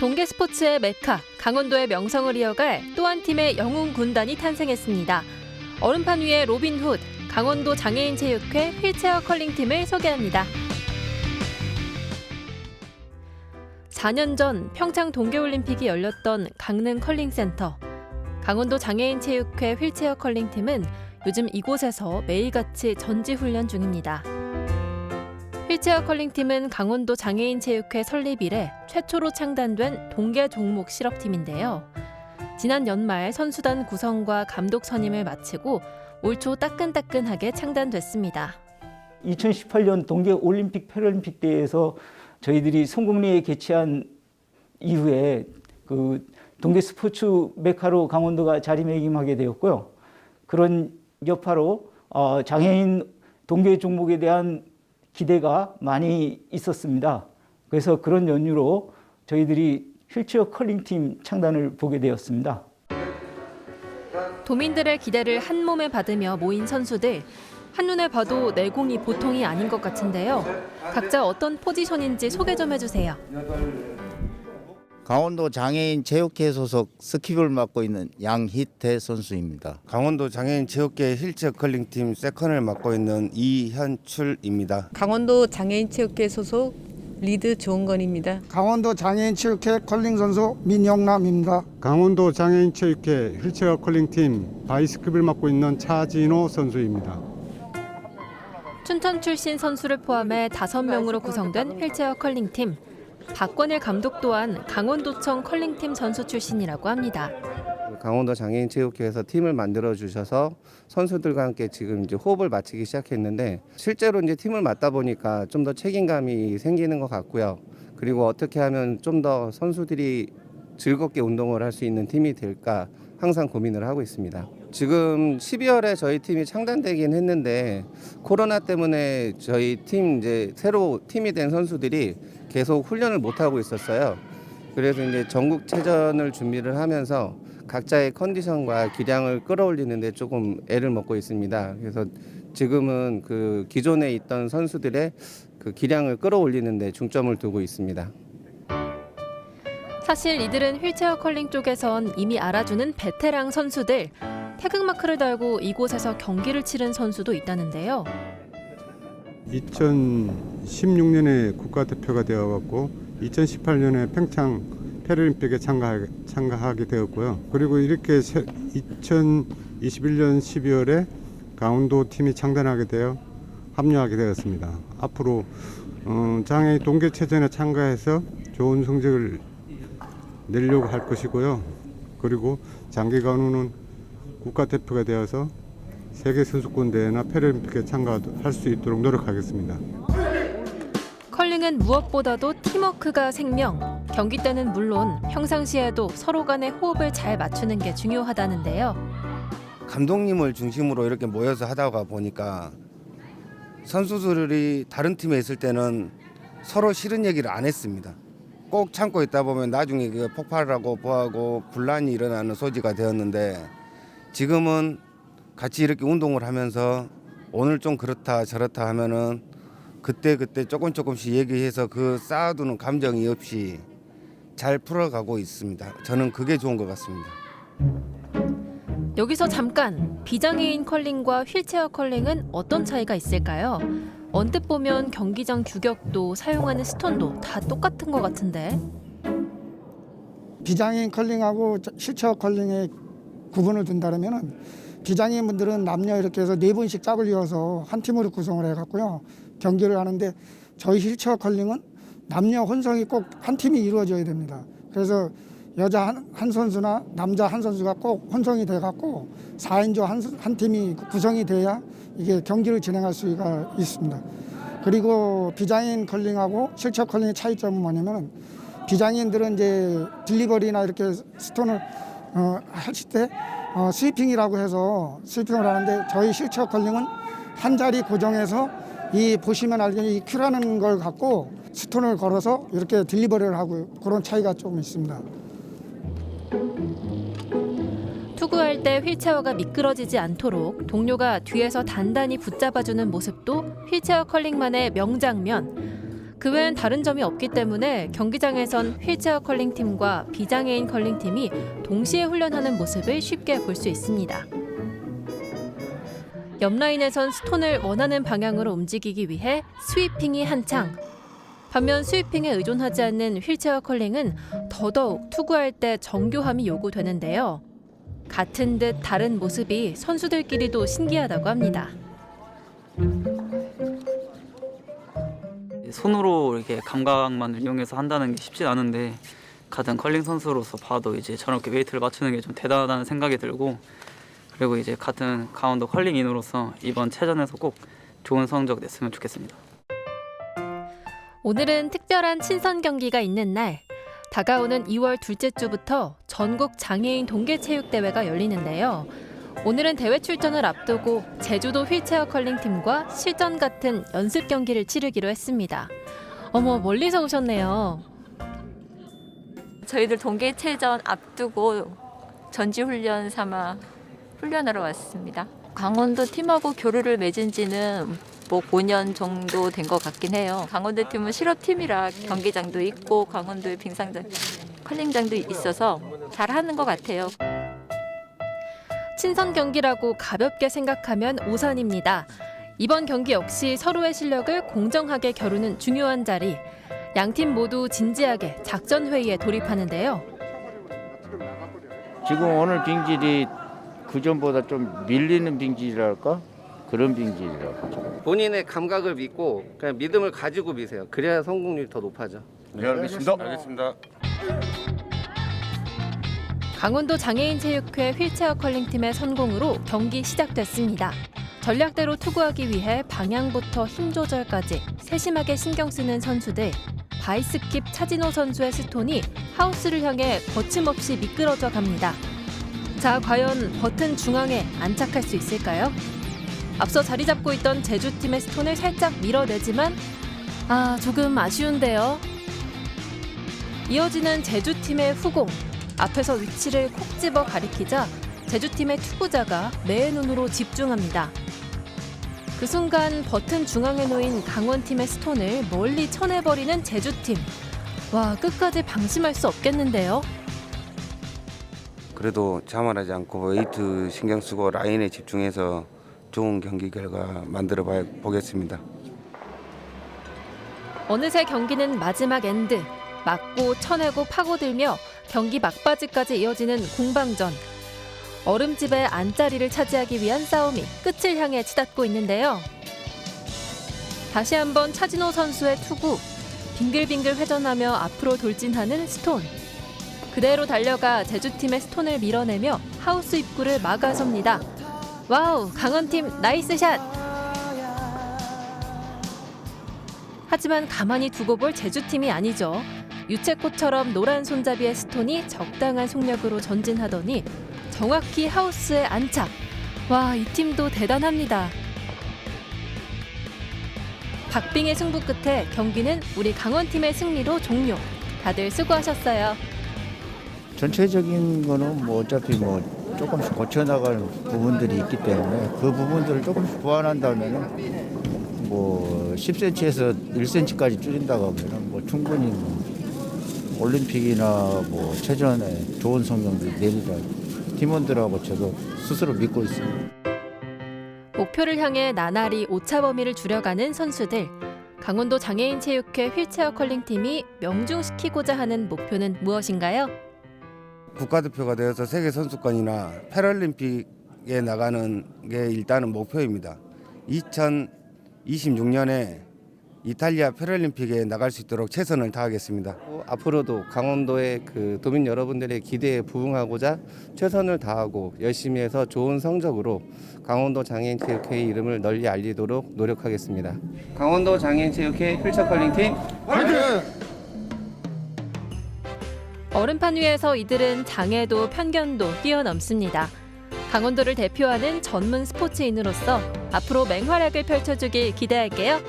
동계 스포츠의 메카 강원도의 명성을 이어갈 또 한 팀의 영웅 군단이 탄생했습니다. 얼음판 위의 로빈 훗 강원도 장애인 체육회 휠체어 컬링 팀을 소개합니다. 4년 전 평창 동계올림픽이 열렸던 강릉 컬링센터. 강원도 장애인 체육회 휠체어 컬링 팀은 요즘 이곳에서 매일같이 전지 훈련 중입니다. 휠체어 컬링팀은 강원도 장애인 체육회 설립 이래 최초로 창단된 동계 종목 실업팀인데요. 지난 연말 선수단 구성과 감독 선임을 마치고 올 초 따끈따끈하게 창단됐습니다. 2018년 동계 올림픽 패럴림픽 대회에서 저희들이 성공리에 개최한 이후에 그 동계 스포츠 메카로 강원도가 자리매김하게 되었고요. 그런 여파로 어, 장애인 동계 종목에 대한 기대가 많이 있었습니다. 그래서 그런 연유로 저희들이 휠체어 컬링팀 창단을 보게 되었습니다. 도민들의 기대를 한 몸에 받으며 모인 선수들. 한눈에 봐도 내공이 보통이 아닌 것 같은데요. 각자 어떤 포지션인지 소개 좀 해주세요. 강원도 장애인 체육회 소속 스키볼 맡고 있는 양희태 선수입니다. 강원도 장애인 체육회 힐체어 컬링팀 세컨을 맡고 있는 이현출입니다. 강원도 장애인 체육회 소속 리드 조은건입니다. 강원도 장애인 체육회 컬링 선수 민영남입니다. 강원도 장애인 체육회 휠체어 컬링팀 바이스크를 맡고 있는 차진호 선수입니다. 춘천 출신 선수를 포함해 다섯 명으로 구성된 휠체어 컬링팀. 박권일 감독 또한 강원도청 컬링팀 선수 출신이라고 합니다. 강원도 장애인 체육회에서 팀을 만들어 주셔서 선수들과 함께 지금 이제 호흡을 맞추기 시작했는데 실제로 이제 팀을 맡다 보니까 좀 더 책임감이 생기는 것 같고요. 그리고 어떻게 하면 좀 더 선수들이 즐겁게 운동을 할 수 있는 팀이 될까 항상 고민을 하고 있습니다. 지금 12월에 저희 팀이 창단되긴 했는데 코로나 때문에 저희 팀 이제 새로 팀이 된 선수들이 계속 훈련을 못 하고 있었어요. 그래서 이제 전국체전을 준비를 하면서 각자의 컨디션과 기량을 끌어올리는데 조금 애를 먹고 있습니다. 그래서 지금은 그 기존에 있던 선수들의 그 기량을 끌어올리는데 중점을 두고 있습니다. 사실 이들은 휠체어 컬링 쪽에선 이미 알아주는 베테랑 선수들. 태극마크를 달고 이곳에서 경기를 치른 선수도 있다는데요. 2016년에 국가대표가 되어갖고 2018년에 평창 패럴림픽에 참가, 참가하 게 되었고요. 그리고 이렇게 2021년 12월에 강원도 팀이 창단하게 되어 합류하게 되었습니다. 앞으로 어, 장애인 동계체전에 참가해서 좋은 성적을 내려고 할 것이고요. 그리고 장기간 후는 국가대표가 되어서 세계 선수권 대회나 패럴림픽에 참가할 수 있도록 노력하겠습니다. 컬링은 무엇보다도 팀워크가 생명. 경기 때는 물론 평상시에도 서로 간의 호흡을 잘 맞추는 게 중요하다는데요. 감독님을 중심으로 이렇게 모여서 하다가 보니까 선수들이 다른 팀에 있을 때는 서로 싫은 얘기를 안 했습니다. 꼭 참고 있다 보면 나중에 그 폭발을 하고 뭐하고 분란이 일어나는 소지가 되었는데 지금은 같이 이렇게 운동을 하면서 오늘 좀 그렇다 저렇다 하면은 그때 그때 조금 조금씩 얘기해서 그 쌓아두는 감정이 없이 잘 풀어가고 있습니다. 저는 그게 좋은 것 같습니다. 여기서 잠깐 비장애인 컬링과 휠체어 컬링은 어떤 차이가 있을까요? 언뜻 보면 경기장 규격도 사용하는 스톤도 다 똑같은 것 같은데 비장애인 컬링하고 휠체어 컬링의 구분을 둔다면은 비장애인 분들은 남녀 이렇게 해서 네 분씩 짝을 이어서 한 팀으로 구성을 해갖고요 경기를 하는데 저희 휠체어 컬링은 남녀 혼성이 꼭 한 팀이 이루어져야 됩니다. 그래서 여자 한, 한 선수나 남자 한 선수가 꼭 혼성이 돼갖고 4인조 한, 한 팀이 구성이 돼야 이게 경기를 진행할 수가 있습니다. 그리고 비장애인 컬링하고 실체 컬링의 차이점은 뭐냐면 비장애인들은 이제 딜리버리나 이렇게 스톤을 어, 하실 때 어, 스위핑이라고 해서 스위핑을 하는데 저희 실체 컬링은 한 자리 고정해서 이 보시면 알겠이 큐라는 걸 갖고 스톤을 걸어서 이렇게 딜리버리를 하고 그런 차이가 조금 있습니다. 투구할 때 휠체어가 미끄러지지 않도록 동료가 뒤에서 단단히 붙잡아주는 모습도 휠체어 컬링만의 명장면. 그 외엔 다른 점이 없기 때문에 경기장에선 휠체어 컬링팀과 비장애인 컬링팀이 동시에 훈련하는 모습을 쉽게 볼 수 있습니다. 옆 라인에선 스톤을 원하는 방향으로 움직이기 위해 스위핑이 한창. 반면 스위핑에 의존하지 않는 휠체어 컬링은 더더욱 투구할 때 정교함이 요구되는데요. 같은 듯 다른 모습이 선수들끼리도 신기하다고 합니다. 손으로 이렇게 감각만 이용해서 한다는 게 쉽지 않은데 같은 컬링 선수로서 봐도 이제 저렇게 웨이트를 맞추는 게 좀 대단하다는 생각이 들고 그리고 이제 같은 강원도 컬링인으로서 이번 체전에서 꼭 좋은 성적 냈으면 좋겠습니다. 오늘은 특별한 친선 경기가 있는 날. 다가오는 2월 둘째 주부터 전국 장애인 동계체육대회가 열리는데요. 오늘은 대회 출전을 앞두고 제주도 휠체어 컬링 팀과 실전 같은 연습 경기를 치르기로 했습니다. 어머, 멀리서 오셨네요. 저희들 동계체전 앞두고 전지훈련 삼아 훈련하러 왔습니다. 강원도 팀하고 교류를 맺은 지는 뭐 5년 정도 된 것 같긴 해요. 강원도 팀은 실업팀이라 경기장도 있고 강원도에 빙상장, 컬링장도 있어서 잘하는 것 같아요. 친선 경기라고 가볍게 생각하면 오산입니다. 이번 경기 역시 서로의 실력을 공정하게 겨루는 중요한 자리. 양팀 모두 진지하게 작전 회의에 돌입하는데요. 지금 오늘 빙질이 그전보다 좀 밀리는 빙질이랄까? 그런 빙질이라고. 본인의 감각을 믿고 그냥 믿음을 가지고 미세요. 그래야 성공률이 더 높아져. 네, 알겠습니다. 알겠습니다. 강원도 장애인체육회 휠체어 컬링팀의 성공으로 경기 시작됐습니다. 전략대로 투구하기 위해 방향부터 힘 조절까지 세심하게 신경 쓰는 선수들. 바이스킵 차진호 선수의 스톤이 하우스를 향해 거침없이 미끄러져 갑니다. 자, 과연 버튼 중앙에 안착할 수 있을까요? 앞서 자리 잡고 있던 제주팀의 스톤을 살짝 밀어내지만 아, 조금 아쉬운데요. 이어지는 제주팀의 후공. 앞에서 위치를 콕 집어 가리키자 제주팀의 투구자가 매의 눈으로 집중합니다. 그 순간 버튼 중앙에 놓인 강원팀의 스톤을 멀리 쳐내버리는 제주팀. 와, 끝까지 방심할 수 없겠는데요. 그래도 자만하지 않고 웨이트 신경 쓰고 라인에 집중해서 좋은 경기 결과 만들어 봐- 보겠습니다. 어느새 경기는 마지막 엔드. 맞고 쳐내고 파고들며 경기 막바지까지 이어지는 공방전. 얼음집의 안자리를 차지하기 위한 싸움이 끝을 향해 치닫고 있는데요. 다시 한번 차진호 선수의 투구. 빙글빙글 회전하며 앞으로 돌진하는 스톤. 그대로 달려가 제주팀의 스톤을 밀어내며 하우스 입구를 막아섭니다. 와우, 강원팀 나이스 샷! 하지만 가만히 두고 볼 제주팀이 아니죠. 유채꽃처럼 노란 손잡이의 스톤이 적당한 속력으로 전진하더니 정확히 하우스에 안착. 와, 이 팀도 대단합니다. 박빙의 승부 끝에 경기는 우리 강원팀의 승리로 종료. 다들 수고하셨어요. 전체적인 거는 뭐 어차피 뭐 조금씩 고쳐나갈 부분들이 있기 때문에 그 부분들을 조금씩 보완한다면은 뭐 10cm에서 1cm까지 줄인다고 하면은 뭐 충분히 뭐 올림픽이나 뭐 체전에 좋은 성적을 내리라 팀원들하고 저도 스스로 믿고 있습니다. 목표를 향해 나날이 오차 범위를 줄여가는 선수들. 강원도 장애인 체육회 휠체어 컬링팀이 명중시키고자 하는 목표는 무엇인가요? 국가대표가 되어서 세계 선수권이나 패럴림픽에 나가는 게 일단은 목표입니다. 2026년에 이탈리아 패럴림픽에 나갈 수 있도록 최선을 다하겠습니다. 앞으로도 강원도의 그 도민 여러분들의 기대에 부응하고자 최선을 다하고 열심히 해서 좋은 성적으로 강원도 장애인 체육회의 이름을 널리 알리도록 노력하겠습니다. 강원도 장애인 체육회 휠체어컬링팀 얼음판 위에서 이들은 장애도 편견도 뛰어넘습니다. 강원도를 대표하는 전문 스포츠인으로서 앞으로 맹활약을 펼쳐주길 기대할게요.